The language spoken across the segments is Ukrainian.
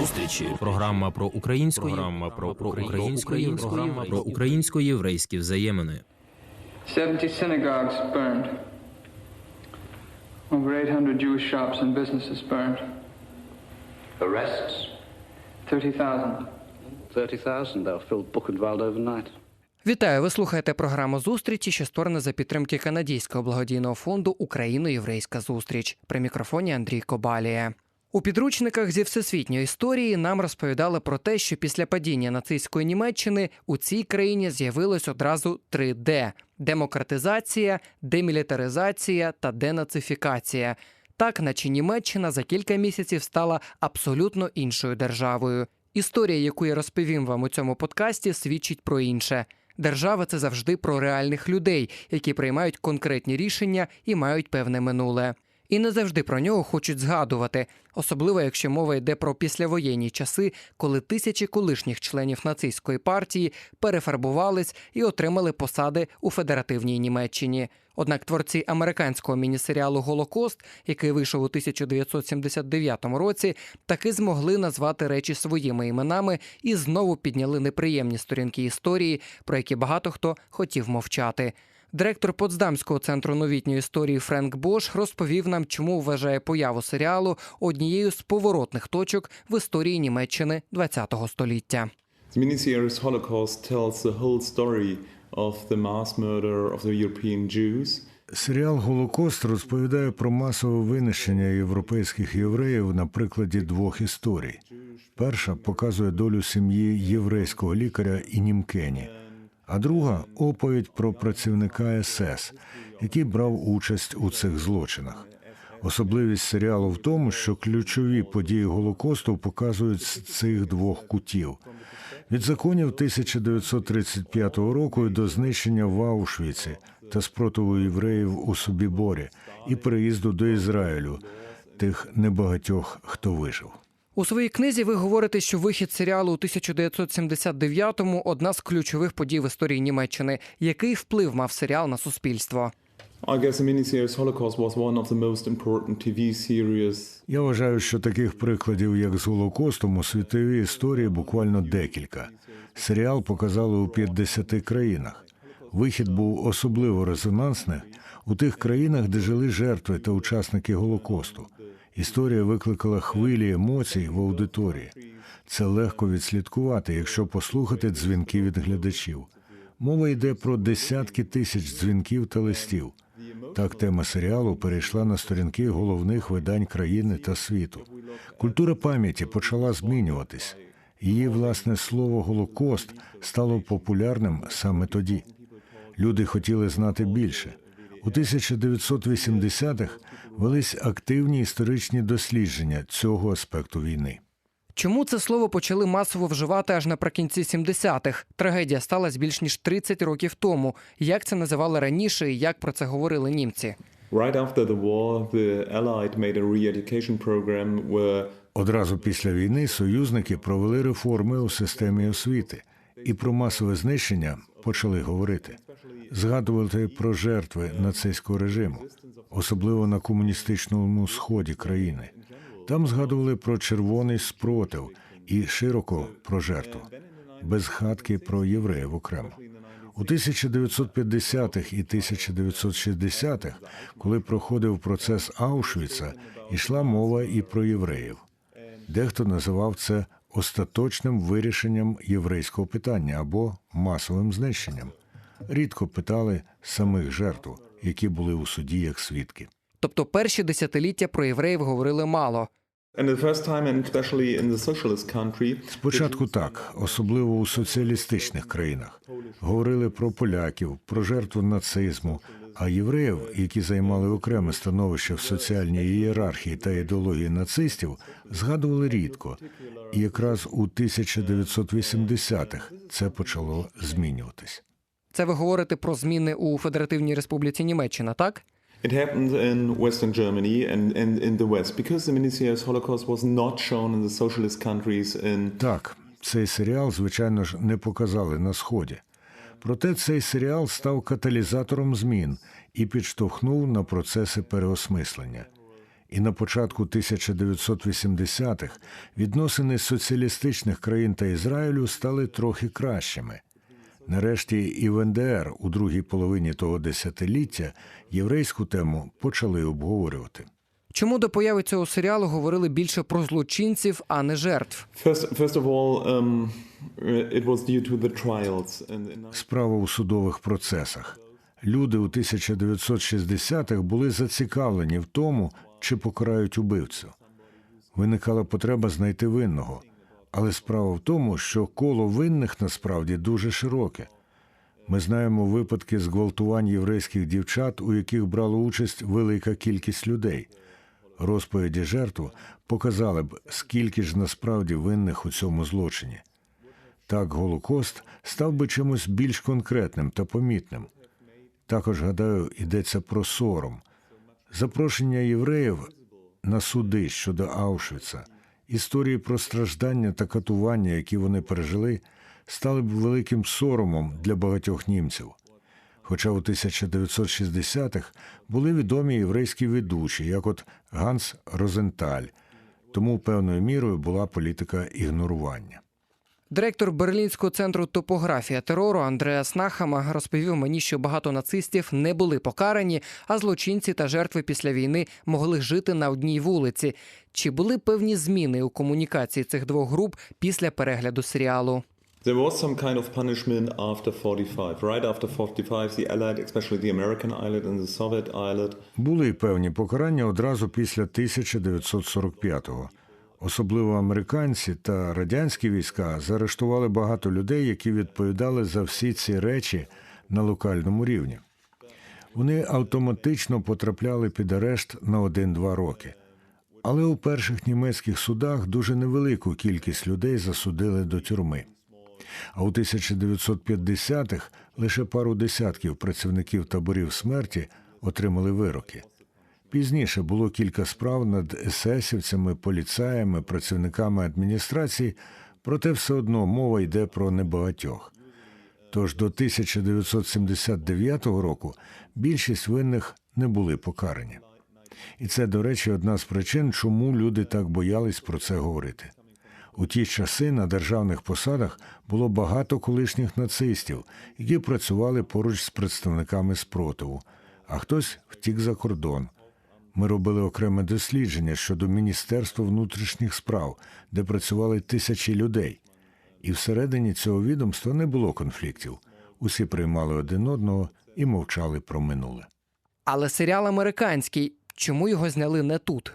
зустрічі. Програма про українську програма про, про української програма про українсько-єврейські взаємини. 70 synagogues burned. Over 800 Jewish shops and businesses burned. Arrests? 30,000. 30,000. They'll fill Buchenwald overnight. Вітаю! Ви слухаєте програму зустрічі, що створена за підтримки канадського благодійного фонду Україно-Єврейська зустріч. При мікрофоні Андрій Кобалія. У підручниках зі всесвітньої історії нам розповідали про те, що після падіння нацистської Німеччини у цій країні з'явилось одразу три Д: демократизація, демілітаризація та денацифікація. Так, наче Німеччина за кілька місяців стала абсолютно іншою державою. Історія, яку я розповім вам у цьому подкасті, свідчить про інше. Держава це завжди про реальних людей, які приймають конкретні рішення і мають певне минуле. І не завжди про нього хочуть згадувати, особливо якщо мова йде про післявоєнні часи, коли тисячі колишніх членів нацистської партії перефарбувались і отримали посади у федеративній Німеччині. Однак творці американського мінісеріалу Голокост, який вийшов у 1979 році, таки змогли назвати речі своїми іменами і знову підняли неприємні сторінки історії, про які багато хто хотів мовчати. Директор Потсдамського центру новітньої історії Френк Бош розповів нам, чому вважає появу серіалу однією з поворотних точок в історії Німеччини ХХ століття. The miniseries Holocaust tells the whole story of the mass murder of the European Jews. Серіал Голокост розповідає про масове винищення європейських євреїв на прикладі двох історій. Перша показує долю сім'ї єврейського лікаря і Німкені, а друга оповідь про працівника СС, який брав участь у цих злочинах. Особливість серіалу в тому, що ключові події Голокосту показують з цих двох кутів. Від законів 1935 року до знищення в Аушвіці та спротиву євреїв у Собіборі і переїзду до Ізраїлю тих небагатьох, хто вижив. У своїй книзі ви говорите, що вихід серіалу у 1979-му – одна з ключових подій в історії Німеччини. Який вплив мав серіал на суспільство? Я вважаю, що таких прикладів, як з Голокостом, у світовій історії буквально декілька. Серіал показали у 50 країнах. Вихід був особливо резонансний у тих країнах, де жили жертви та учасники Голокосту. Історія викликала хвилі емоцій в аудиторії. Це легко відслідкувати, якщо послухати дзвінки від глядачів. Мова йде про десятки тисяч дзвінків та листів. Так тема серіалу перейшла на сторінки головних видань країни та світу. Культура пам'яті почала змінюватись. Її власне слово Голокост стало популярним саме тоді. Люди хотіли знати більше. У 1980-х велись активні історичні дослідження цього аспекту війни. Чому це слово почали масово вживати аж наприкінці 70-х? Трагедія сталася більш ніж 30 років тому. Як це називали раніше і як про це говорили німці? Right after the war, the Allied made a re-education program where Одразу після війни союзники провели реформи у системі освіти і про масове знищення почали говорити. Згадувати про жертви нацистського режиму, особливо на комуністичному сході країни. Там згадували про червоний спротив і широко про жертву, без хатки про євреїв окремо. У 1950-х і 1960-х, коли проходив процес Аушвіца, йшла мова і про євреїв. Дехто називав це остаточним вирішенням єврейського питання або масовим знищенням. Рідко питали самих жертв, які були у суді як свідки. Тобто перші десятиліття про євреїв говорили мало. Спочатку так, особливо у соціалістичних країнах, говорили про поляків, про жертву нацизму. А євреїв, які займали окреме становище в соціальній ієрархії та ідеології нацистів, згадували рідко. І якраз у 1980-х це почало змінюватись. Це ви говорите про зміни у Федеративній Республіці Німеччина, так? it happened in Western Germany and, and in the West because the miniseries Holocaust was not shown in the socialist countries in Так, цей серіал, звичайно ж, не показали на сході. Проте цей серіал став каталізатором змін і підштовхнув на процеси переосмислення. І на початку 1980-х відносини соціалістичних країн та Ізраїлю стали трохи кращими. Нарешті і в НДР у другій половині того десятиліття єврейську тему почали обговорювати. Чому до появи цього серіалу говорили більше про злочинців, а не жертв? First, first of all, um, it was due to the trials. And, and Справа у судових процесах. Люди у 1960-х були зацікавлені в тому, чи покарають убивцю. Виникала потреба знайти винного, але справа в тому, що коло винних насправді дуже широке. Ми знаємо випадки зґвалтувань єврейських дівчат, у яких брала участь велика кількість людей. Розповіді жертв показали б, скільки ж насправді винних у цьому злочині. Так Голокост став би чимось більш конкретним та помітним. Також, гадаю, йдеться про сором. Запрошення євреїв на суди щодо Аушвіца, історії про страждання та катування, які вони пережили, стали б великим соромом для багатьох німців. Хоча у 1960-х були відомі єврейські ведучі, як от Ганс Розенталь, тому певною мірою була політика ігнорування. Директор Берлінського центру топографія терору Андреас Нахама розповів мені, що багато нацистів не були покарані, а злочинці та жертви після війни могли жити на одній вулиці. Чи були певні зміни у комунікації цих двох груп після перегляду серіалу? There was some kind of punishment after 45. Right after 45, the Allied, especially the American islet and the Soviet islet, Були певні покарання одразу після 1945-го. Особливо американці та радянські війська заарештували багато людей, які відповідали за всі ці речі на локальному рівні. Вони автоматично потрапляли під арешт на 1-2 роки. Але у перших німецьких судах дуже невелику кількість людей засудили до тюрми. А у 1950-х лише пару десятків працівників таборів смерті отримали вироки. Пізніше було кілька справ над есесівцями, поліцаями, працівниками адміністрації, проте все одно мова йде про небагатьох. Тож до 1979 року більшість винних не були покарані. І це, до речі, одна з причин, чому люди так боялись про це говорити. У ті часи на державних посадах було багато колишніх нацистів, які працювали поруч з представниками спротиву, а хтось втік за кордон. Ми робили окреме дослідження щодо Міністерства внутрішніх справ, де працювали тисячі людей. І всередині цього відомства не було конфліктів. Усі приймали один одного і мовчали про минуле. Але серіал американський. Чому його зняли не тут?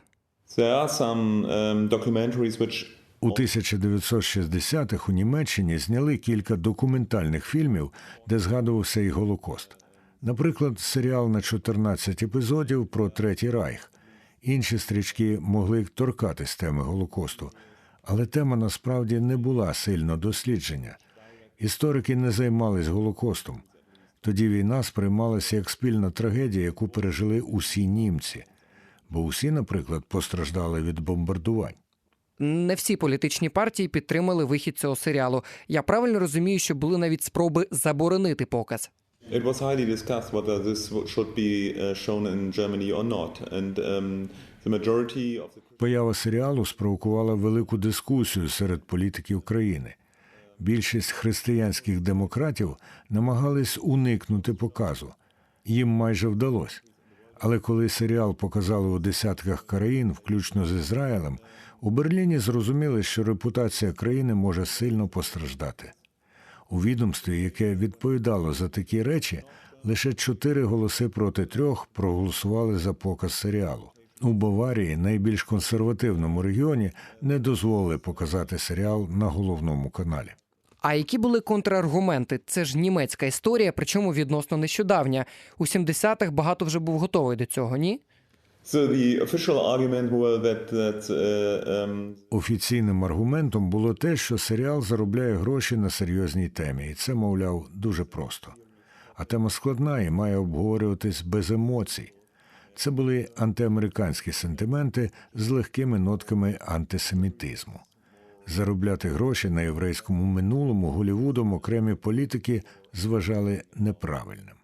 which У 1960-х у Німеччині зняли кілька документальних фільмів, де згадувався і Голокост. Наприклад, серіал на 14 епізодів про Третій Райх. Інші стрічки могли торкатись теми Голокосту, але тема насправді не була сильно дослідження. Історики не займались Голокостом. Тоді війна сприймалася як спільна трагедія, яку пережили усі німці, бо усі, наприклад, постраждали від бомбардувань. Не всі політичні партії підтримали вихід цього серіалу. Я правильно розумію, що були навіть спроби заборонити показ. It was highly discussed whether this should be uh, shown in Germany or not. And um, the majority of the Поява серіалу спровокувала велику дискусію серед політиків країни. Більшість християнських демократів намагались уникнути показу. Їм майже вдалося. Але коли серіал показали у десятках країн, включно з Ізраїлем, у Берліні зрозуміли, що репутація країни може сильно постраждати. У відомстві, яке відповідало за такі речі, лише чотири голоси проти трьох проголосували за показ серіалу. У Баварії, найбільш консервативному регіоні, не дозволили показати серіал на головному каналі. А які були контраргументи? Це ж німецька історія, причому відносно нещодавня. У 70-х багато вже був готовий до цього, ні? Офіційним аргументом було те, що серіал заробляє гроші на серйозній темі, і це, мовляв, дуже просто. А тема складна і має обговорюватись без емоцій. Це були антиамериканські сентименти з легкими нотками антисемітизму. Заробляти гроші на єврейському минулому Голівудом окремі політики зважали неправильним.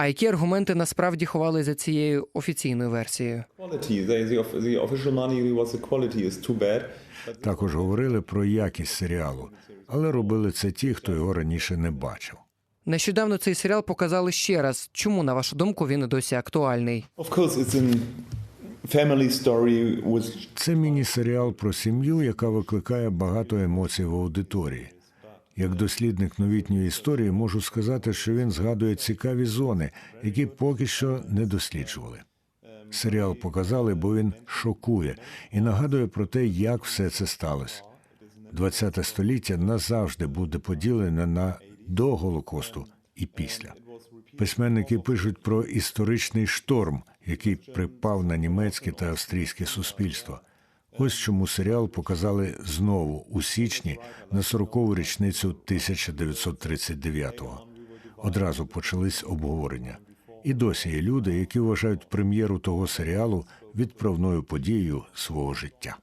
А які аргументи насправді ховали за цією офіційною версією? Також говорили про якість серіалу, але робили це ті, хто його раніше не бачив. Нещодавно цей серіал показали ще раз. Чому, на вашу думку, він досі актуальний? Це міні-серіал про сім'ю, яка викликає багато емоцій в аудиторії. Як дослідник новітньої історії можу сказати, що він згадує цікаві зони, які поки що не досліджували. Серіал показали, бо він шокує і нагадує про те, як все це сталося. ХХ століття назавжди буде поділене на до Голокосту і після. Письменники пишуть про історичний шторм, який припав на німецьке та австрійське суспільство. Ось чому серіал показали знову у січні на 40-у річницю 1939-го. Одразу почались обговорення. І досі є люди, які вважають прем'єру того серіалу відправною подією свого життя.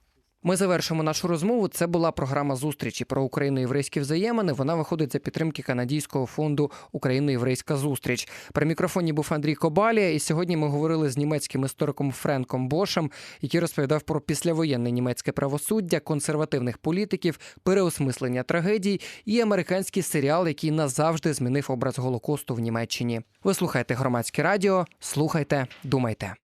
Ми завершимо нашу розмову. Це була програма зустрічі про україно-єврейські взаємини. Вона виходить за підтримки канадійського фонду Україно-єврейська зустріч. При мікрофоні був Андрій Кобалія, і сьогодні ми говорили з німецьким істориком Френком Бошем, який розповідав про післявоєнне німецьке правосуддя, консервативних політиків, переосмислення трагедій і американський серіал, який назавжди змінив образ голокосту в Німеччині. Ви слухаєте громадське радіо. Слухайте, думайте.